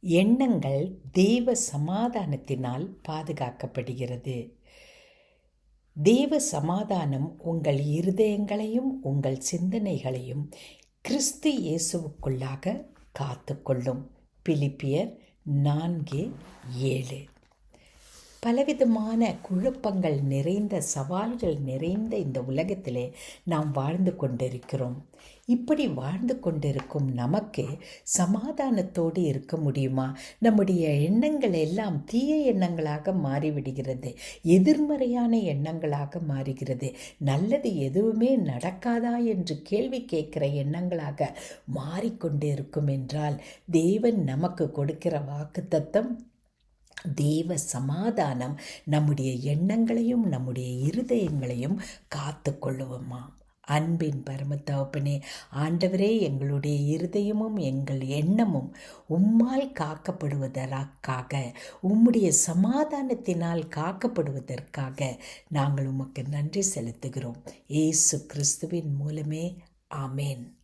எண்ணங்கள் தேவ சமாதானத்தினால் பாதுகாக்கப்படுகிறது. தேவ சமாதானம் உங்கள் இருதயங்களையும் உங்கள் சிந்தனைகளையும் கிறிஸ்து இயேசுவுக்குள்ளாக காத்துக்கொள்ளும். பிலிப்பியர் நான்கு ஏழு. பலவிதமான குழப்பங்கள் நிறைந்த சவால்கள் நிறைந்த இந்த உலகத்திலே நாம் வாழ்ந்து கொண்டிருக்கிறோம். இப்படி வாழ்ந்து கொண்டிருக்கும் நமக்கு சமாதானத்தோடு இருக்க முடியுமா? நம்முடைய எண்ணங்கள் எல்லாம் தீய எண்ணங்களாக மாறிவிடுகிறது. எதிர்மறையான எண்ணங்களாக மாறுகிறது. நல்லது எதுவுமே நடக்காதா என்று கேள்வி கேட்கிற எண்ணங்களாக மாறிக்கொண்டு இருக்கும் என்றால் தேவன் நமக்கு கொடுக்கிற வாக்குத்தத்தம் தேவ சமாதானம் நம்முடைய எண்ணங்களையும் நம்முடைய இருதயங்களையும் காத்து கொள்ளுவோமா அன்பின் பரமத்தகப்பனே ஆண்டவரே எங்களுடைய இருதயமும் எங்கள் எண்ணமும் உம்மால் காக்கப்படுவதற்காக உம்முடைய சமாதானத்தினால் காக்கப்படுவதற்காக நாங்கள் உமக்கு நன்றி செலுத்துகிறோம். இயேசு கிறிஸ்துவின் மூலமே. ஆமேன்.